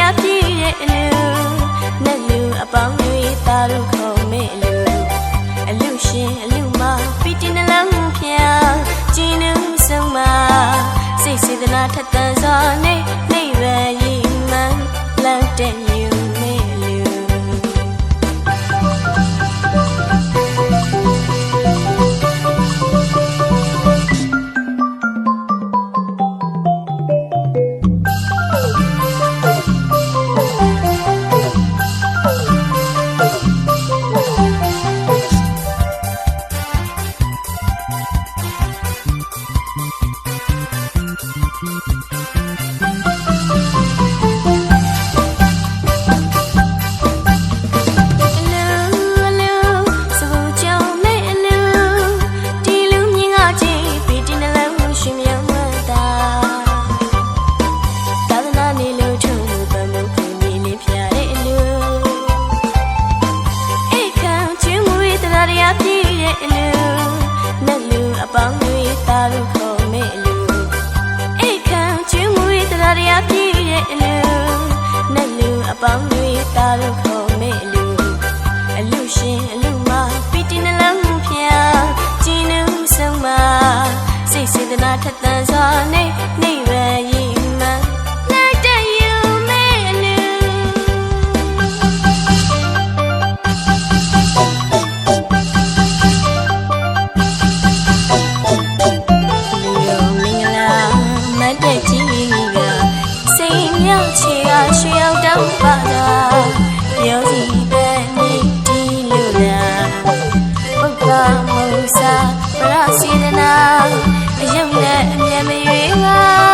ရပြည့်တဲ့အလူနဲ့လူအပေါင်းတွေသာတို့ခေါ်မဲ့အလူအလူရှင်အလူမပီတိနှလုံးဖျားကျင်းနှုံဆုံးမစိတ်စေတနာထက်သန်စွာနဲ့ မြောက်ချီကရွှေအောင်တောင်းပါလားပြောစီပဲနေဒီလိုလားပုဂ္ဂမုစာပရစီဒနာအယုံနဲ့အမြဲမရွေးပါ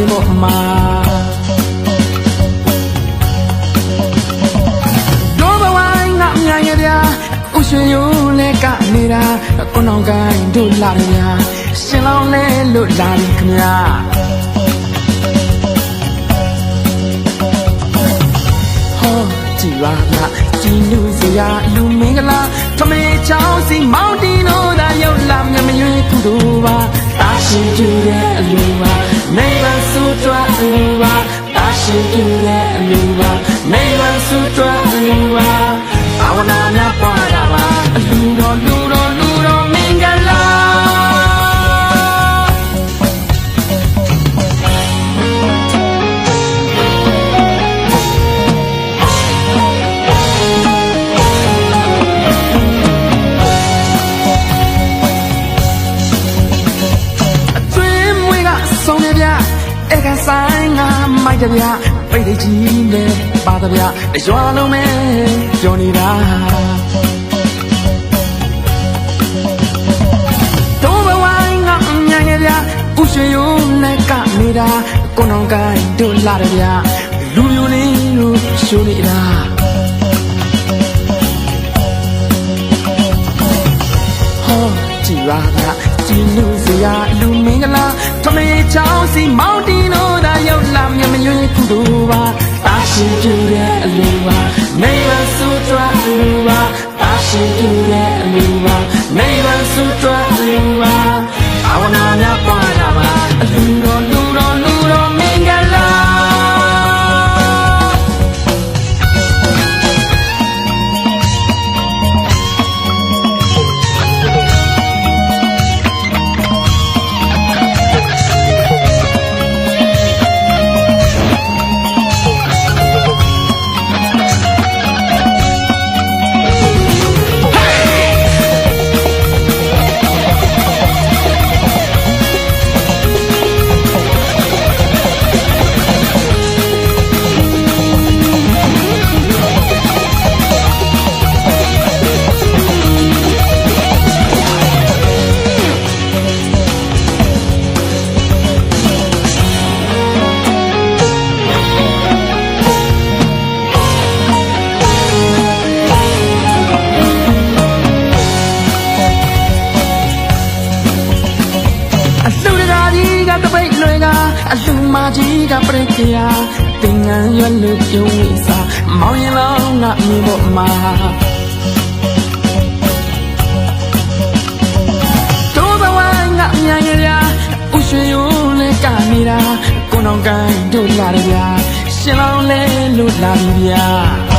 င်းငါမြေပေါ်မှာတို့ဘဝငါမြန်ရဗျာဥရှင်ယုံလဲကနေရာကိုနောင်ကိုင်းတို့လာရဗျာရှင်လောင်းလဲလို့လာရင်ခမညာဟောကြည်ပါလားကြည်နူစရာလူမင်္ဂလာထမေချောင်းစီမောင်တီနိုးသာရောက်လာမြမရွေးကုသိုလ်ပါတာ ရှင်ကျူတဲ့အလူပါနေပါစုတွားအလူပါတာရှင်ကျူတဲ့အလူပါနေပါစုတွားအလူပါအဝနာများပွားတာပါအလူတော်လူတော်လူတော် က်တဗျပိတ်တကြီးနဲ့ပါတဗျရွာလုံးမဲပြောနေတာတော့ဘဝငါအမြန်ရဗျဥရှင်ယုံနဲ့ကနေကိုနောင်ကိုင်းတို့လာတယ်ဗျလူမျိုးလေးတို့ရှိုးနေတာဟောကြည်ပါလား ကြည်လူစရာလူမင်္ဂလာထမေချောင်းစီမောင်တီနိုးသာရောက်လာမြမရွေးကုသိုလ်ပါတာရှိပြတဲ့အလူပါနေရစုတွားအလူပါတာရှိပြတဲ့အလူပါနေရစုတွားအလူပါအဝနာများပွားတာပါအလူတော် ကြီးကပြိတ်ခရာသင်ငန်းရွက်လို့ပြုံးဝိစာမောင်ရင်လောင်းငါမြေပေါ်မှာတို့ဘဝငါမြန်ရရာဥရွှေယုံလဲကနေရာကိုနောင်ကိုင်းတို့လာရဗျာရှင်လောင်းလဲလို့လာပြီဗျာ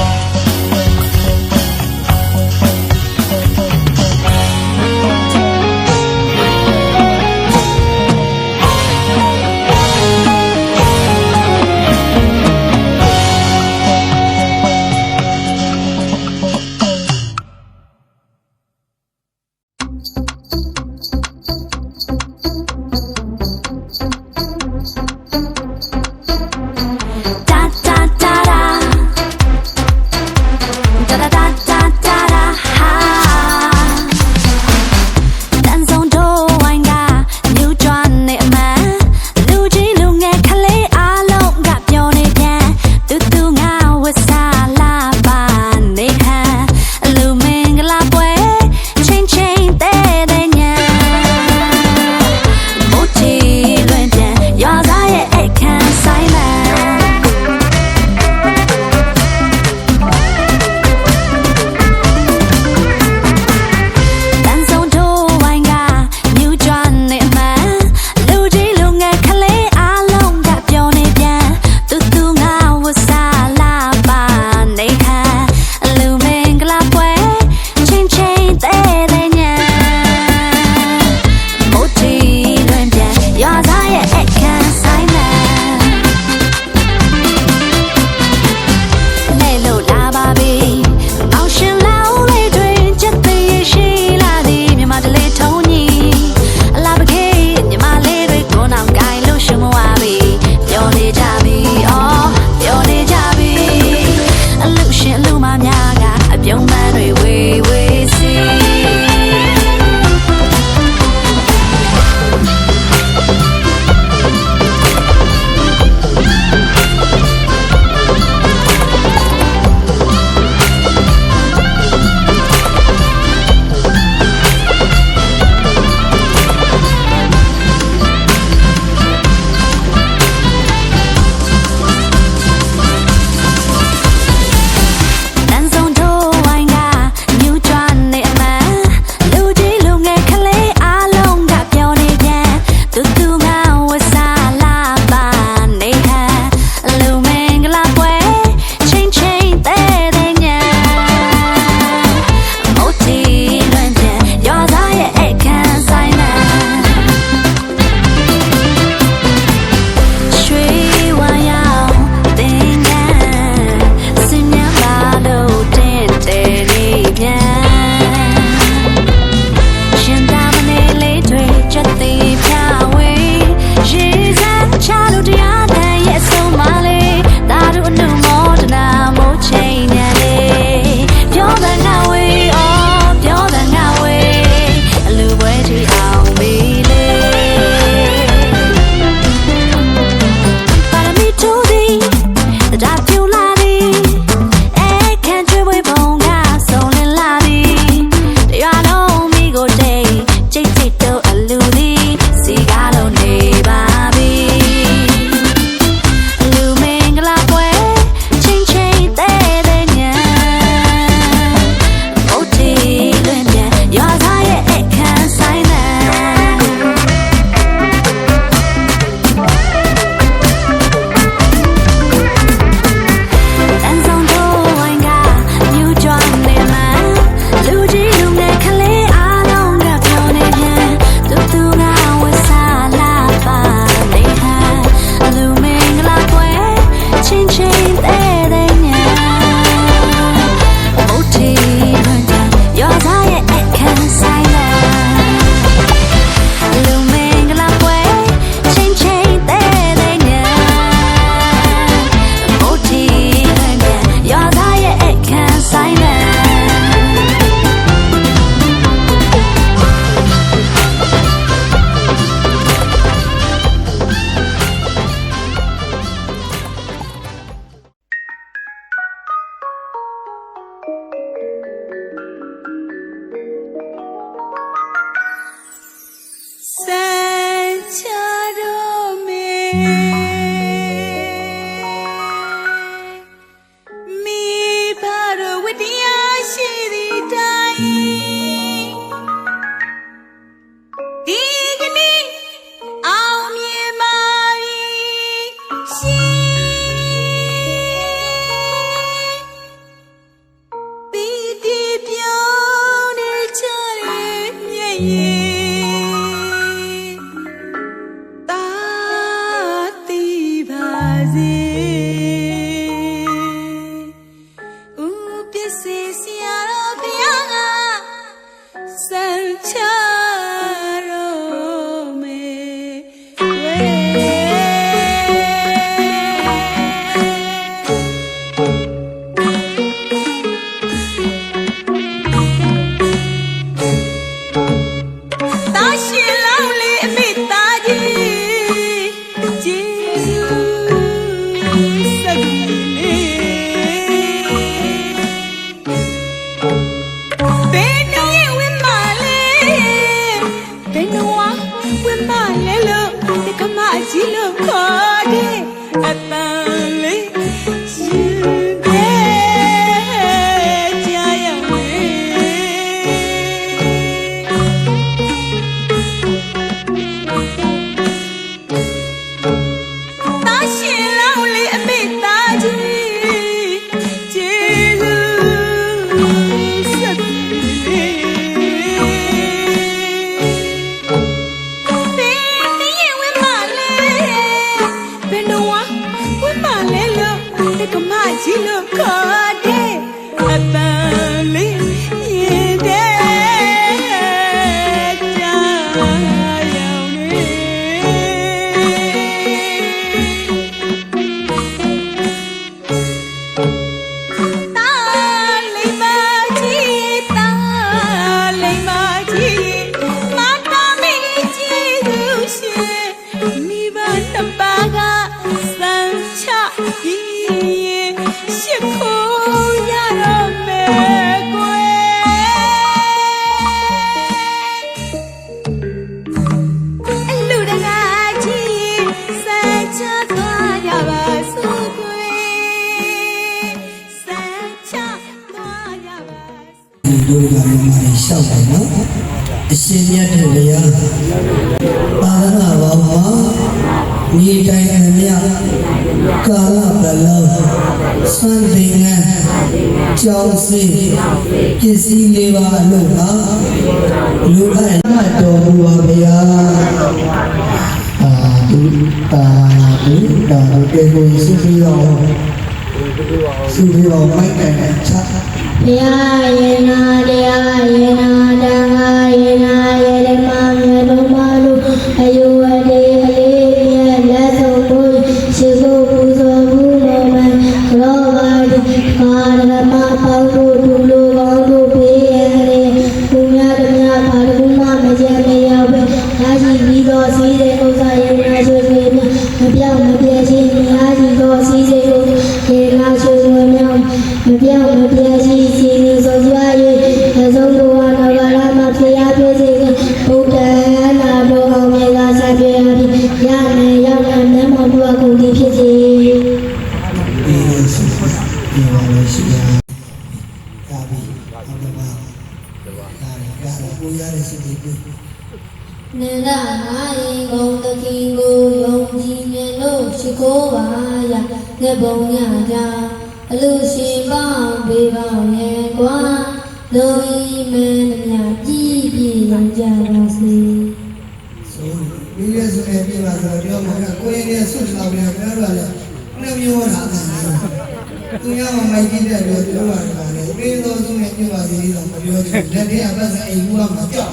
खुशी မြေတိုင်းအမြကာလပလောစံပင်ငန်းကြောင်းစီပစ္စည်းလေးပါအလို့ပါလူအပ်နာတော်မူပါဗျာအာဒုတာဒုတာတေကိုစုပြီးတော့စုပြီးတော့မိုက်တယ်ချဘုရားယေနာတရားယေနာတံ မပြောင်းမပြည့်ရှိစီးနေဆိုကြ၍အဆုံးဘဝနဂရမှာဖျားပြည့်စေကဘုဒ္ဓနာတော်အောင်မြေသာဆက်ပြရပြီးရမယ်ရောက်မယ်မျက်မှောက်တို့ကုန်သည်ဖြစ်စေဒီလိုဆိုဒီလိုလို့ရှိရဒါပြီးဟုတ်ကဲ့ပါဒါဒါဒါကိုရတဲ့စိတ်တွေနေရငါရေကုန်တတိကိုယုံကြည်မြင်လို့ရှိခိုးပါရငဲ့ပုံရကြ လုံဤမင်းမြတ်ကြည်ပြည့်လုံးကြပါစေဆိုဒီလိုဆိုရင်ပြပါဆိုတော့မှာကိုရင်ရဲ့ဆွတ်လာပြန်ပြောတော့လေနှစ်မျိုးတာသူကမှမိုက်ကြည့်တဲ့လို့ပြောတာလေပြီးတော့သူနဲ့ပြပါသေးတော့မပြောချင်လက်ထဲကပတ်စံအိမ်ကူကမကြောက်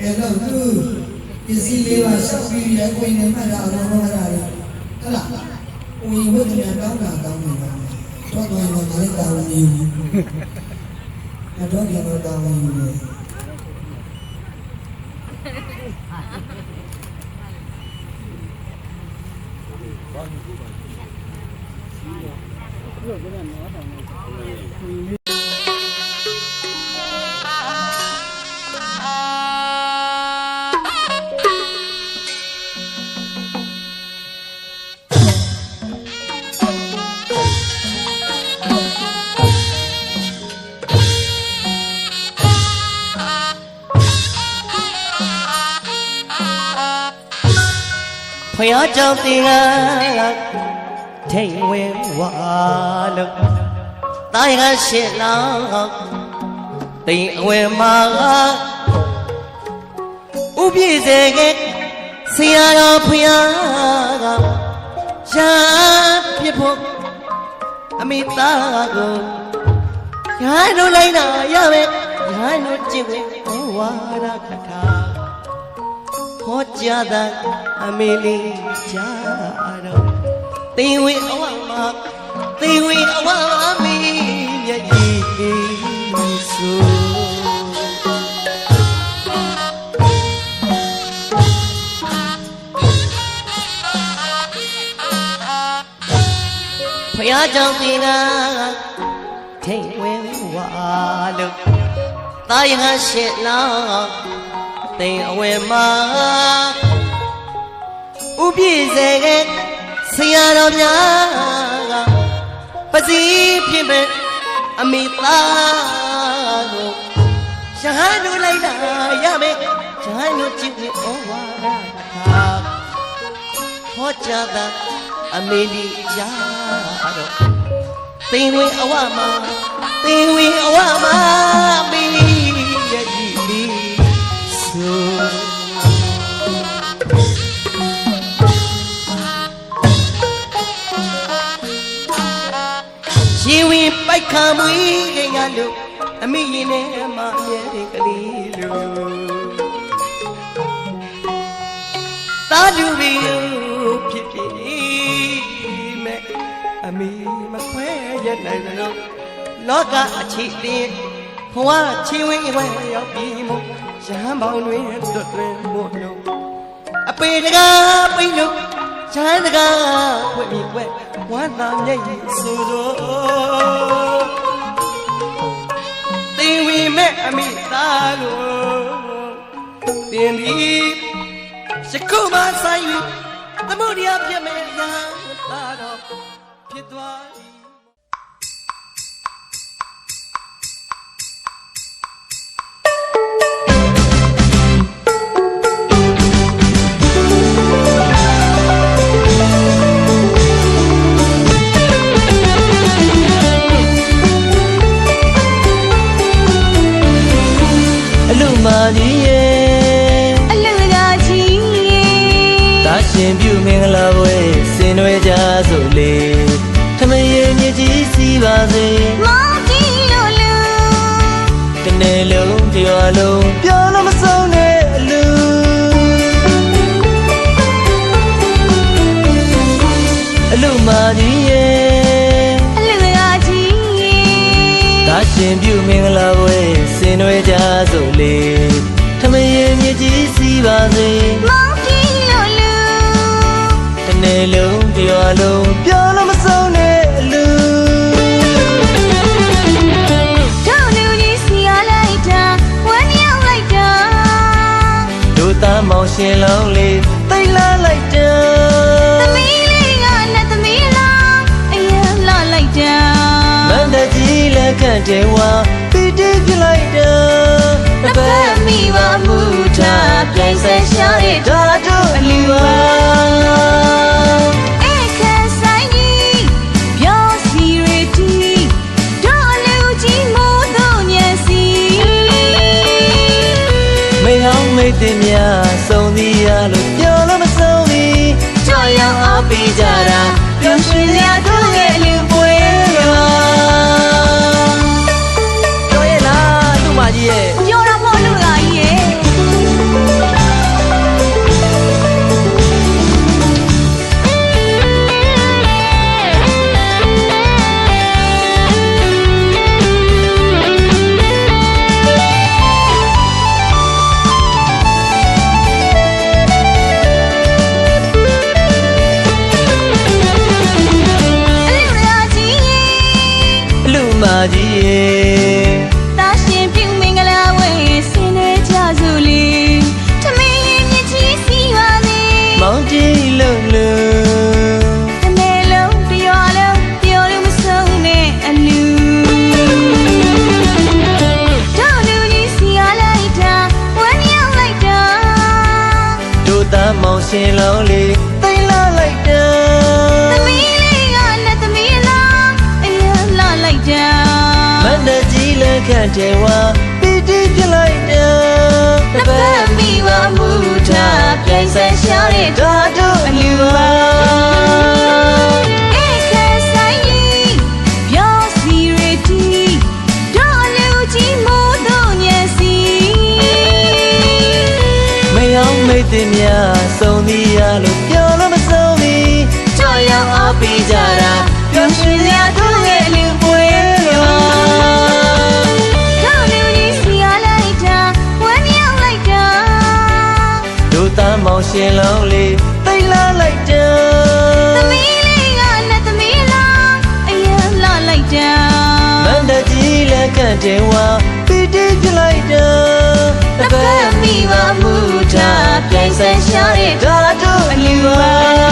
အဲ့တော့သူပစ္စည်းလေးပါရှောက်ပြီးရကိုရင်နဲ့မှတ်တာတော့တော့ရတယ်ဟလားကိုရင်ဝတ်တယ်တောင်းတာတောင်းနေတာ တော့တော့တော့မလေးတောင်းနေဘူးအဲ့တော့ကျွန်တော်တောင်းနေတယ် ဖယားကြောင့်တင်ကထိန်ဝင်ဝါလို့တာရကရှစ်လောက်တိမ်အဝဲမှာဥပြည့်စေကဆရာတော်ဖယားကရှာပြဖို့အမိသားကိုညာတို့လိုက်တာရမယ်ညာတို့ကြည့်ဝင်ဝါရခ ထာဟောကြားတာအမေလေးကြားတော့တင်ဝင်အဝမှာတင်ဝင်အဝမီမျက်ရည်ဆိုဖယားကြောင့်တင်ကထိတ်ဝင်ဝါလို့တာယဟရှစ်လော က်တိမ်အဝဲမှာဥပြည့်စေကဆရာတော်များကပစီဖြစ်မဲ့အမိသားကိုရှာတို့လိုက်တာရမယ်ရှာတို့ကြည့်နေဩဝါဒခါဟောကြားတာအမေလီကြားတော့သင်ဝင်အဝမှာသင်ဝင်အဝမှာမီ ခါမွေးခင်ကလို့အမိရင်ထဲမှာအမြဲတည်းကလေးလို့တာလူရီဖြစ်ဖြစ်မဲ့အမိမခွဲရနိုင်လို့လောကအခြေတင်ဘဝချင်းဝင်းဝဲရောက်ပြီးမို့ရဟန်းပေါင်းတွင်တွတ်တွင်မို့လို့အပေတကားပိတ်လို့ ချမ်းတကားဖွင့်ပြီးွယ်ဝမ်းသာမျက်ရည်ဆိုတော့တင်ဝီမဲ့အမိသားကိုတင်ပြီးစကုမဆိုင်ပြီးသမုဒိယပြမဲ့ရာသာတော့ဖြစ်သွား ကြီးရဲ့အလူသာကြီးရေတာရှင်ပြုမင်္ဂလာပွဲဆင်နွှဲကြစို့လေထမရေမြစ်ကြီးစီးပါစေမောင်ကြီးလို့လူတစ်နေ့လုံးတစ်ရွာလုံးပြောလို့မဆုံးတဲ့အလူအလူမာကြီးရဲ့အလူသာကြီးရေတာရှင်ပြုမင်္ဂလာပွဲဆင်နွှဲကြစို့လေထမရေမြစ်ကြီးစီး ပါစေမောင်ကြီးလို့လူတစ်နေ့လုံးတစ်ရွာလုံးပြောလို့မဆုံးတဲ့အလူတို့လူကြီးစီရလိုက်တာဝမ်းမြောက်လိုက်တာတို့သားမောင်ရှင်လောင်းလေးတိတ်လာလိုက်တာသမီးလေးကနဲ့သမီးလားအရင်လာလိုက်တာမန္တကြီးလက်ခန့်တဲဝါ ထားပြိုင်ဆက်ရှာတဲ့ဒါတို့အလီဝါအခက်ဆိုင်ကြီးပြောစီရတီတို့လူကြီးမိုးတို့ညစီမေဟောင်းမေ များစုံသည်ရလို့ပြောလို့မဆုံးသည်ကြောက်ရောက်အားပေးကြတာပျော်ရွှင်စရာတို့ရဲ့လူပွဲရွာတို့လူကြီးစီရလိုက်တာဝမ်းမြောက်လိုက်တာတို့သားမောင်ရှင်လောင်းလေးတိတ်လာလိုက်တာသမီးလေးကနဲ့သမီးလားအရင်လာလိုက်တာမန္တကြီးလက် ဆန်ရှာတဲ့ဓာတ်တို့အလူဝါ